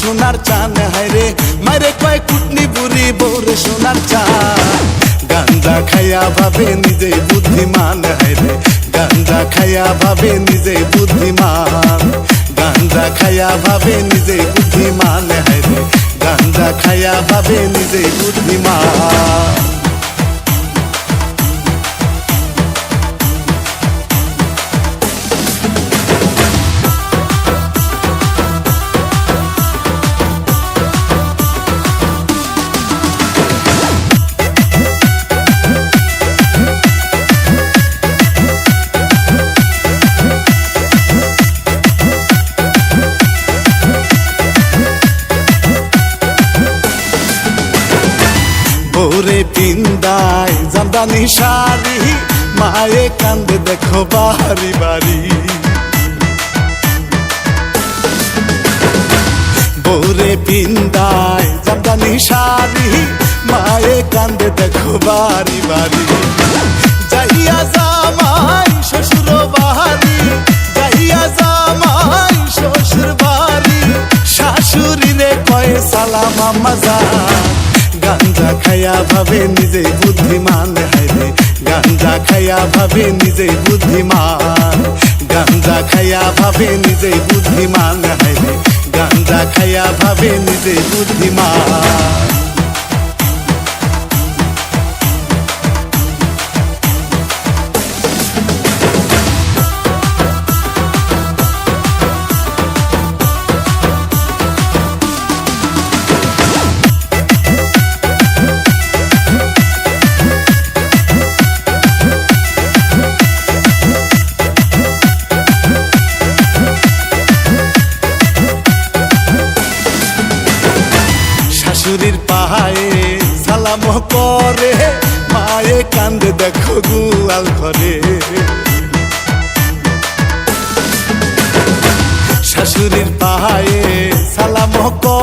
সোনার চান হায়রে মারে কয় কুটনি বুড়ি বৌরে সোনার চান গান্দা খাইয়া ভাবে নিজে বুদ্ধিমান হায়রে গান্দা খাইয়া ভাবে নিজে বুদ্ধিমান। গান্দা খাইয়া ভাবে নিজে বুদ্ধিমান হায়রে গান্দা খাইয়া ভাবে নিজে বুদ্ধিমান। ওরে পিন্দায় জামদানি শাড়ি, মায়ে কান্দে দেখো বাড়ি বাড়ি। বৌরে পিন্দায় জামদানি শাড়ি, মায়ে কান্দে দেখো বাড়ি বাড়ি। যাইয়া জামাই শ্বশুর বাড়ি, যাইয়া জামাই শ্বশুর বাড়ি। শাশুড়ি রে কয়ে সালাম আম্মা জান গাঞ্জা খাইয়া ভাবে নিজে বুদ্ধিমান হাইরে গাঞ্জা খাইয়া ভাবে নিজে বুদ্ধিমান গাঞ্জা খাইয়া ভাবে নিজে বুদ্ধিমান হাইরে গাঞ্জা খাইয়া ভাবে নিজে বুদ্ধিমান শাশুড়ির পাহায়ে সালাম করে। মায়ে কান্দে দেখো গুয়াল ঘরে। শাশুড়ির পাহাড়ে সালাম করে।